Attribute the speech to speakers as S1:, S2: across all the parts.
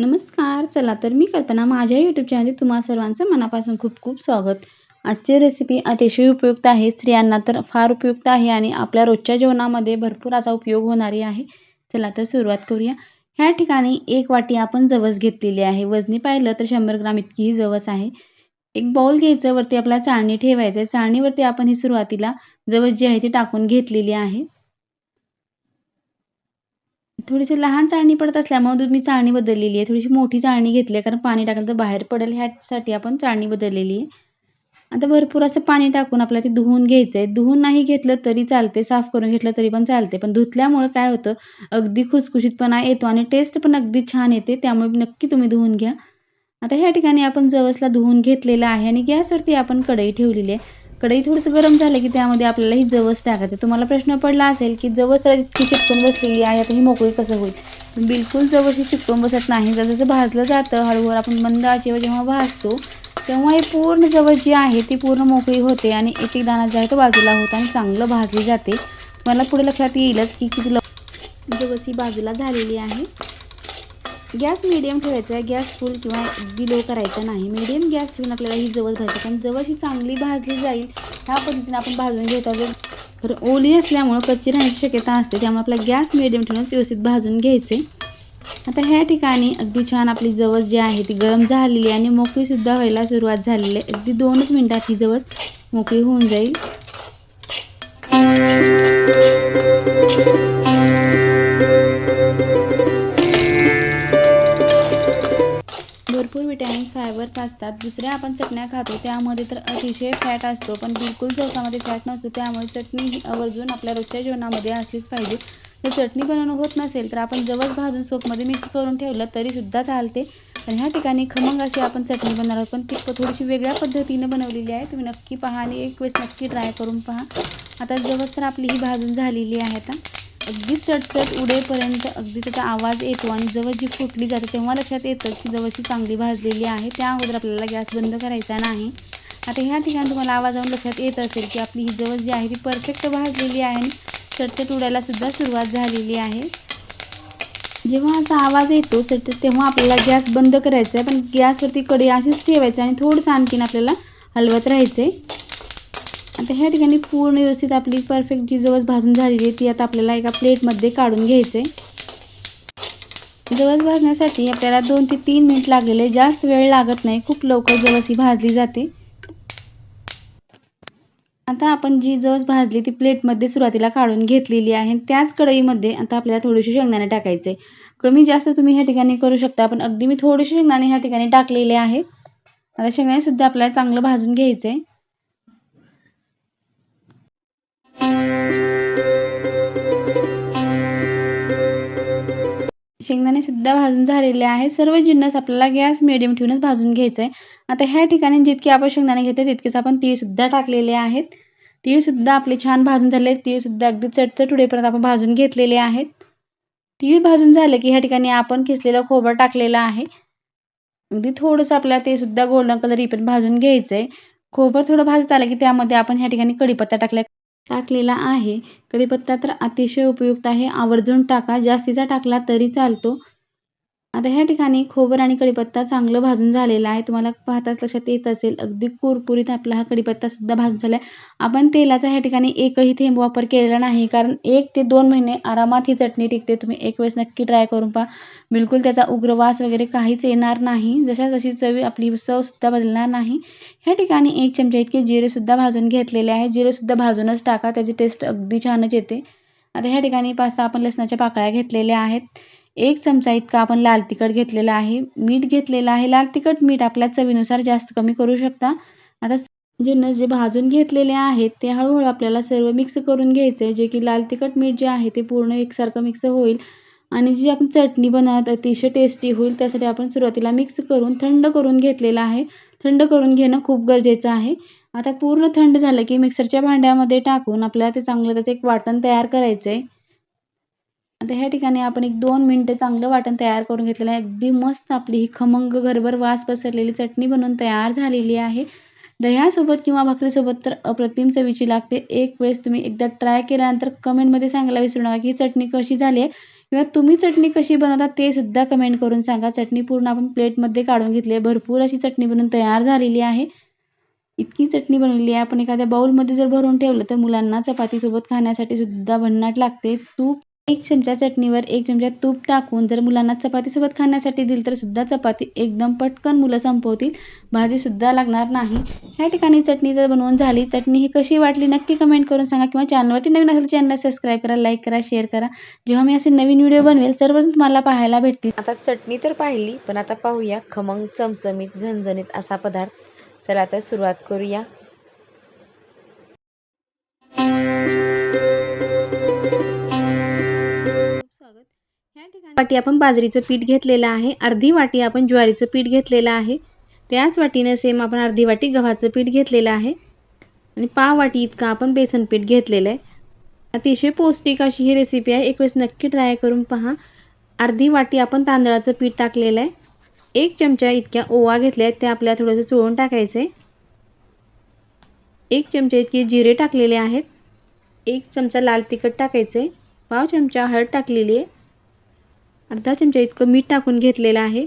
S1: नमस्कार चला तर मी कल्पना माझ्या यूट्यूब चॅनलमध्ये तुम्हा सर्वांचं मनापासून खूप खूप स्वागत. आजची रेसिपी अतिशय उपयुक्त आहे. स्त्रियांना तर फार उपयुक्त आहे आणि आपल्या रोजच्या जेवणामध्ये भरपूर असा उपयोग होणारी आहे. चला तर सुरुवात करूया. ह्या ठिकाणी एक वाटी आपण जवस घेतलेली आहे. वजनी पाहिलं तर शंभर ग्राम इतकी ही जवस आहे. एक बाऊल घ्यायचं वरती आपल्याला चाळणी ठेवायचं आहे चाळणीवरती आपण ही सुरुवातीला जवस जी आहे ती टाकून घेतलेली आहे. थोडीशी लहान चाळणी पडत असल्यामुळे मी चाळणी बदललेली आहे. थोडीशी मोठी चाळणी घेतली आहे कारण पाणी टाकलं तर बाहेर पडेल. ह्यासाठी आपण चाळणी बदललेली आहे. आता भरपूर असं पाणी टाकून आपल्याला ते धुवून घ्यायचं आहे धुवून नाही घेतलं तरी चालते साफ करून घेतलं तरी पण चालते. पण धुतल्यामुळं काय होतं अगदी खुसखुशीतपणा येतो आणि टेस्ट पण अगदी छान येते. त्यामुळे नक्की तुम्ही धुवून घ्या. आता ह्या ठिकाणी आपण जवसला धुवून घेतलेलं आहे आणि गॅसवरती आपण कढई ठेवलेली आहे. कढई थोडंसं गरम झालं की त्यामध्ये आपल्याला ही जवस टाकायचं. तुम्हाला प्रश्न पडला असेल की जवस तर इतकी चिटकून बसलेली आहे आता ही मोकळी कसं होईल? बिलकुल जवस ही चिटकून बसत नाही. जसं भाजलं जातं हळूहळू आपण मंद आचेवर जेव्हा भाजतो तेव्हा ही पूर्ण जवस जी आहे ती पूर्ण मोकळी होते आणि एक एक दाणा जो आहे तो बाजूला होतो आणि चांगलं भाजली जाते. मला पुढे लक्षात येईलच की किती जवस ही बाजूला झालेली आहे. गॅस मिडियम ठेवायचा आहे. गॅस फुल किंवा अगदी लो करायचा नाही. मिडियम गॅस ठेवून आपल्याला ही जवळ भाजायची कारण जवळ ही चांगली भाजली जाईल ह्या पद्धतीने आपण भाजून घेता जर तर ओली असल्यामुळं कच्ची राहण्याची शक्यता असते. त्यामुळे आपला गॅस मिडियम ठेवून व्यवस्थित भाजून घ्यायचे. आता ह्या ठिकाणी अगदी छान आपली जवस जी आहे ती गरम झालेली आहे आणि मोकळीसुद्धा व्हायला सुरुवात झालेली आहे. अगदी दोनच मिनटात ही जवस मोकळी होऊन जाईल. फायबर फायबर्स असतात दुसऱ्या आपण चटण्या खातो त्यामध्ये तर अतिशय फॅट असतो पण बिलकुल जवसामध्ये फॅट नसतो त्यामुळे चटणी ही आवर्जून आपल्या रोजच्या जेवणामध्ये असलीच पाहिजे. जर चटणी बनवणं होत नसेल तर आपण जवळ भाजून सोपमध्ये मिक्स करून ठेवलं तरीसुद्धा चालते. पण ह्या ठिकाणी खमंग अशी आपण चटणी बनवणार आहोत पण ती थोडीशी वेगळ्या पद्धतीने बनवलेली आहे. तुम्ही नक्की पहा आणि एक वेळेस नक्की ट्राय करून पहा. आता जवळ तर आपली ही भाजून झालेली आहे आता. अगदी चटचट उडेपर्यंत अगदी त्याचा आवाज येतो आणि जवळ जी फुटली जाते तेव्हा लक्षात येतं की जवळची चांगली भाजलेली आहे. त्या अगोदर आपल्याला गॅस बंद करायचा नाही. आता ह्या ठिकाणी तुम्हाला आवाज लक्षात येत असेल की आपली ही जवळ जी आहे ती परफेक्ट भाजलेली आहे आणि चटचट उडायलासुद्धा सुरुवात झालेली आहे. जेव्हा असा आवाज येतो चटचट तेव्हा आपल्याला गॅस बंद करायचा आहे. पण गॅसवरती कढई अशीच ठेवायचं आणि थोडंसं आणखीन आपल्याला हलवत राहायचं आहे आता ह्या ठिकाणी पूर्ण व्यवस्थित आपली परफेक्ट जी जवस भाजून झालेली आहे ती आता आपल्याला एका प्लेटमध्ये काढून घ्यायचं आहे जवस भाजण्यासाठी आपल्याला दोन ते तीन मिनिट लागलेले जास्त वेळ लागत नाही. खूप लवकर जवस ही भाजली जाते. आता आपण जी जवस भाजली ती प्लेटमध्ये सुरुवातीला काढून घेतलेली आहे. त्याच कढईमध्ये आता आपल्याला थोडीशी शेंगदाणे टाकायचे. कमी जास्त तुम्ही ह्या ठिकाणी करू शकता पण अगदी मी थोडेसे शेंगदाणे ह्या ठिकाणी टाकलेले आहे आता शेंगदाणे सुद्धा आपल्याला चांगलं भाजून घ्यायचं आहे शेंगदाणे सुद्धा भाजून झालेले आहे. सर्व जिन्नस आपल्याला गॅस मिडियम ठेवूनच भाजून घ्यायचं आहे आता ह्या ठिकाणी जितके आपण शेंगदाणे घेते तितकेच आपण तीळसुद्धा टाकलेले आहेत. तीळसुद्धा आपले छान भाजून झाले तीळसुद्धा अगदी चटचट उडेपर्यंत आपण भाजून घेतलेले आहेत. तीळ भाजून झाले की ह्या ठिकाणी आपण किसलेलं खोबरं टाकलेलं आहे. अगदी थोडंसं आपल्याला ते सुद्धा गोल्डन कलर पण भाजून घ्यायचं आहे खोबरं थोडं भाजत आलं की त्यामध्ये आपण ह्या ठिकाणी कढीपत्ता टाकला टाकलेला आहे. कढीपत्ता तर अतिशय उपयुक्त आहे. आवर्जून टाका. जास्तीचा टाकला तरी चालतो. आता ह्या ठिकाणी खोबर आणि कढीपत्ता चांगलं भाजून झालेलं आहे. तुम्हाला पाहताच लक्षात येत असेल अगदी कुरकुरीत आपला हा कढीपत्तासुद्धा भाजून झाला आहे आपण तेलाचा ह्या ठिकाणी एकही थेंब वापर केलेला नाही कारण एक ते दोन महिने आरामात ही चटणी टिकते. तुम्ही एक वेळेस नक्की ट्राय करून पहा. बिलकुल त्याचा उग्रवास वगैरे काहीच येणार नाही. जशा जशी चवी आपली चवसुद्धा बदलणार नाही. ह्या ठिकाणी एक चमचा इतके जिरेसुद्धा भाजून घेतलेले आहे. जिरेसुद्धा भाजूनच टाका त्याची टेस्ट अगदी छानच येते. आता ह्या ठिकाणी पाच सहा आपण लसणाच्या पाकळ्या घेतलेल्या आहेत. एक चमचा इतका आपण लाल तिखट घेतलेला आहे. मीठ घेतलेलं आहे. लाल तिखट मीठ आपल्या चवीनुसार जास्त कमी करू शकता. आता जिन्नस जे भाजून घेतलेले आहेत ते हळूहळू आपल्याला सर्व मिक्स करून घ्यायचं आहे. जे की लाल तिखट मीठ जे आहे ते पूर्ण एकसारखं मिक्स होईल. आणि जी आपण चटणी बनवत अतिशय टेस्टी होईल. त्यासाठी आपण सुरुवातीला मिक्स करून थंड करून घेतलेलं आहे. थंड करून घेणं खूप गरजेचं आहे. आता पूर्ण थंड झालं की मिक्सरच्या भांड्यामध्ये टाकून आपल्याला ते चांगलं त्याचं एक वाटण तयार करायचं आहे आता ह्या ठिकाणी आपण एक दोन मिनटं चांगलं वाटण तयार करून घेतलेलं आहे. अगदी मस्त आपली ही खमंग घरभर वास पसरलेली चटणी बनवून तयार झालेली आहे. दह्यासोबत किंवा भाकरीसोबत तर अप्रतिम चवीची लागते. एक वेळेस तुम्ही एकदा ट्राय केल्यानंतर कमेंटमध्ये सांगायला विसरू नका की ही चटणी कशी झाली आहे किंवा तुम्ही चटणी कशी बनवता ते सुद्धा कमेंट करून सांगा. चटणी पूर्ण आपण प्लेटमध्ये काढून घेतली आहे. भरपूर अशी चटणी बनवून तयार झालेली आहे. इतकी चटणी बनवलेली आहे. आपण एखाद्या बाऊलमध्ये जर भरून ठेवलं तर मुलांना चपातीसोबत खाण्यासाठी सुद्धा भन्नाट लागते. तूप एक चमचा चटणीवर एक चमचा तूप टाकून जर मुलांना चपातीसोबत खाण्यासाठी दिली तर सुद्धा चपाती एकदम पटकन मुलं संपवतील. भाजीसुद्धा लागणार नाही. ह्या ठिकाणी चटणी जर बनवून झाली चटणी ही कशी वाटली नक्की कमेंट करून सांगा किंवा चॅनलवरती नवीन असेल चॅनलला सबस्क्राईब करा लाईक करा शेअर करा. जेव्हा मी असे नवीन व्हिडिओ बनवेल सर्वजण तुम्हाला पाहायला भेटतील.
S2: आता चटणी तर पाहिली पण आता पाहूया खमंग चमचमीत झणझणीत असा पदार्थ. चला आता सुरुवात करूया.
S1: ह्या ठिकाणी वाटी आपण बाजरीचं पीठ घेतलेलं आहे. अर्धी वाटी आपण ज्वारीचं पीठ घेतलेलं आहे. त्याच वाटीने सेम आपण अर्धी वाटी गव्हाचं पीठ घेतलेलं आहे. आणि पाव वाटी इतकं आपण बेसन पीठ घेतलेलं आहे. अतिशय पौष्टिक अशी ही रेसिपी आहे. एक वेळेस नक्की ट्राय करून पहा. अर्धी वाटी आपण तांदळाचं पीठ टाकलेलं आहे. एक चमचा इतक्या ओवा घेतल्या आहेत. ते आपल्याला थोडंसं चोळून टाकायचं आहे एक चमचा इतके जिरे टाकलेले आहेत. एक चमचा लाल तिखट टाकायचं आहे पाव चमचा हळद टाकलेली आहे. अर्धा चमचा इतकं मीठ टाकून घेतलेलं आहे.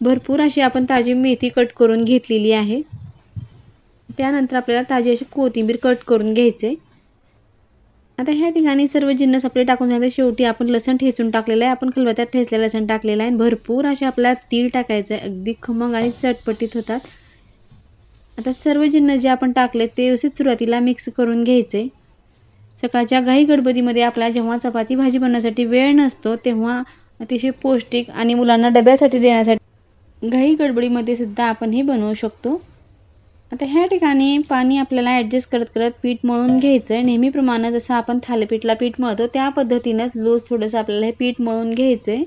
S1: भरपूर अशी आपण ताजी मेथी कट करून घेतलेली आहे. त्यानंतर आपल्याला ताजी अशी कोथिंबीर कट करून घ्यायचे आहे. आता ह्या ठिकाणी सर्व जिन्नस आपले टाकून झाले. शेवटी आपण लसण ठेचून टाकलेलं आहे. आपण खलबत्यात ठेचलेलं लसण टाकलेलं आहे. भरपूर असे आपल्याला तीळ टाकायचं आहे. अगदी खमंग आणि चटपटीत होतात. आता सर्व जिन्नस जे आपण टाकले ते व्यवस्थित सुरुवातीला मिक्स करून घ्यायचे. सकाळच्या घाई गडबडीमध्ये आपला जेव्हा चपाती भाजी बनवण्यासाठी वेळ नसतो तेव्हा अतिशय पौष्टिक आणि मुलांना डब्यासाठी देण्यासाठी घाई गडबडीमध्ये सुद्धा आपण हे बनवू शकतो. आता ह्या ठिकाणी पाणी आपल्याला ॲडजस्ट करत करत पीठ मळून घ्यायचं आहे नेहमीप्रमाणे जसं आपण थालीपीठला पीठ मळतो त्या पद्धतीनंच लूज थोडंसं आपल्याला हे पीठ मळून घ्यायचं आहे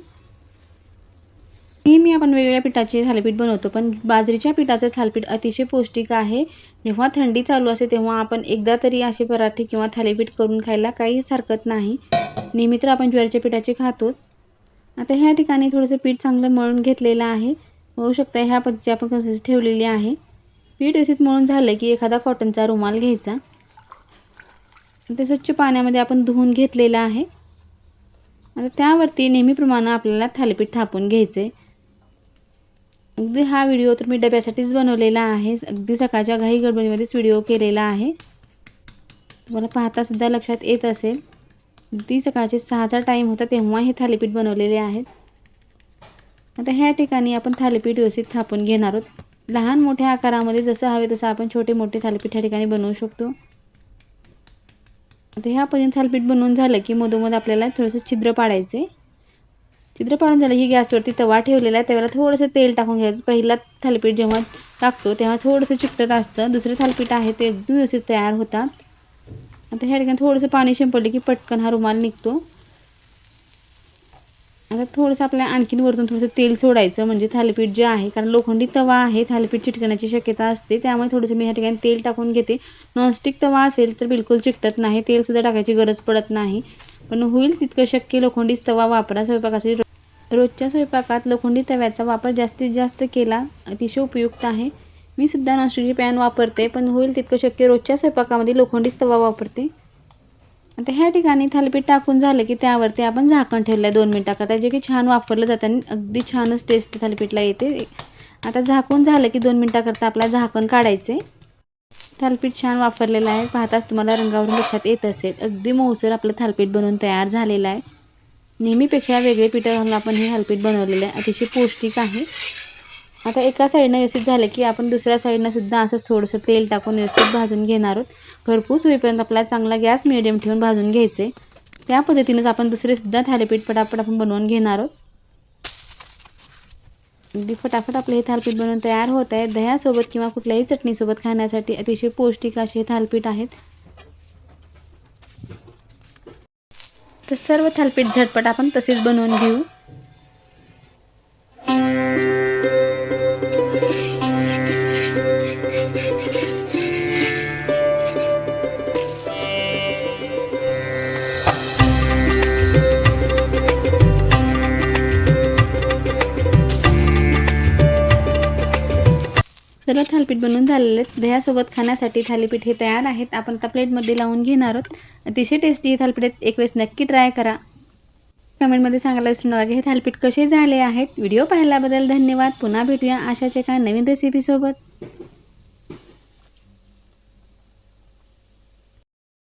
S1: नेहमी आपण वेगवेगळ्या पिठाचे थालीपीठ बनवतो पण बाजरीच्या पिठाचं थालीपीठ अतिशय पौष्टिक आहे. जेव्हा थंडी चालू असते तेव्हा आपण एकदा तरी असे पराठे किंवा थालीपीठ करून खायला काहीच हरकत नाही. नेहमी तर आपण ज्वारीच्या पिठाचे खातोच. आता ह्या ठिकाणी थोडंसं पीठ चांगलं मळून घेतलेलं आहे. होऊ शकतं ह्या पद्धतीची आपण कन्सिस्टन्सी ठेवलेली आहे. पीठ व्यवस्थित मळून झालं की एखादा कॉटनचा रुमाल घ्यायचा. ते स्वच्छ पाण्यामध्ये आपण धुवून घेतलेलं आहे. आता त्यावरती नेहमीप्रमाणे आपल्याला थालीपीठ थापून घ्यायचं आहे अगदी हा व्हिडिओ तर मी डब्यासाठीच बनवलेला आहे. अगदी सकाळच्या घाई गडबडीमध्येच व्हिडिओ केलेला आहे. तुम्हाला पाहतासुद्धा लक्षात येत असेल. अगदी सकाळचे सहाचा टाईम होता तेव्हा हे थालीपीठ बनवलेले आहेत. आता ह्या ठिकाणी आपण थालीपीठ व्यवस्थित थापून घेणार आहोत. लहान मोठ्या आकारामध्ये जसं हवे तसं आपण छोटे मोठे थालीपीठ ह्या ठिकाणी बनवू शकतो. आता ह्या पर्यंत थालीपीठ बनवून झालं की मधोमध आपल्याला थोडंसं छिद्र पाडायचं चित्रपाळून पाडून झालं की गॅसवरती तवा ठेवलेला आहे. त्यावेळेला थोडंसं तेल टाकून घ्यायचं. पहिला थालीपीठ जेव्हा टाकतो तेव्हा थोडंसं चिकटत असतं. दुसरं थालीपीठ आहे ते एकदम व्यवस्थित तयार होतात आता ह्या ठिकाणी थोडंसं पाणी शिंपडले की पटकन हा रुमाल निघतो. आता थोडंसं आपल्या आणखीन वरतून थोडंसं तेल सोडायचं म्हणजे थालीपीठ जे आहे कारण लोखंडी तवा आहे थालीपीठ चिटकण्याची शक्यता असते. त्यामुळे थोडंसं मी ह्या ठिकाणी तेल टाकून घेते. नॉनस्टिक तवा असेल तर बिलकुल चिकटत नाही. तेलसुद्धा टाकायची गरज पडत नाही. पण होईल तितकं शक्य लोखंडीच तवा वापरा. स्वयंपाकासाठी रोजच्या स्वयंपाकात लोखंडी तव्याचा वापर जास्तीत जास्त केला अतिशय उपयुक्त आहे. मी सुद्धा नॉनस्टिकची पॅन वापरते पण होईल तितकं शक्य रोजच्या स्वयंपाकामध्ये लोखंडीच तवा वापरते. आता ह्या ठिकाणी थालीपीठ टाकून झालं की त्यावरती आपण झाकण ठेवलं आहे दोन मिनटाकरता जे की छान वापरलं जातं आणि अगदी छानच टेस्ट थालीपीठला येते. आता झाकून झालं की दोन मिनटाकरता आपला झाकण काढायचे थालपीठ छान वापरलेलं आहे. पाहताच तुम्हाला रंगावरून लक्षात येत असेल. अगदी मऊसर आपलं थालपीठ बनवून तयार झालेलं आहे. नेहमीपेक्षा वेगळे पिठं घालून आपण हे थालपीठ बनवलेलं आहे. अतिशय पौष्टिक आहे. आता एका साईडनं व्यवस्थित झालं की आपण दुसऱ्या साईडनं सुद्धा असंच थोडंसं तेल टाकून व्यवस्थित भाजून घेणार आहोत. भरपूर होईपर्यंत आपला चांगला गॅस मिडियम ठेवून भाजून घ्यायचे त्या पद्धतीनेच आपण दुसरेसुद्धा थालीपीठ पटापट आपण बनवून घेणार आहोत. अगदी फटाफट आपले हे थालपीठ बनवून तयार होत आहे. दह्यासोबत किंवा कुठल्याही चटणीसोबत खाण्यासाठी अतिशय पौष्टिक असे हे थालपीठ आहेत. तर सर्व थालपीठ झटपट आपण तसेच बनवून घेऊ. थालीपीठ बनवून झालेले आहेत दह्यासोबत खाण्यासाठी थालीपीठ हे तयार आहेत. आपण आता प्लेटमध्ये लावून घेणार आहोत. अतिशय टेस्टी हे थालीपीठ. आहेत एक वेळेस नक्की ट्राय करा. कमेंटमध्ये सांगायला विसरू नका की हे थालीपीठ कसे झाले आहेत. व्हिडिओ पाहिल्याबद्दल धन्यवाद. पुन्हा भेटूया अशाच एका नवीन रेसिपीसोबत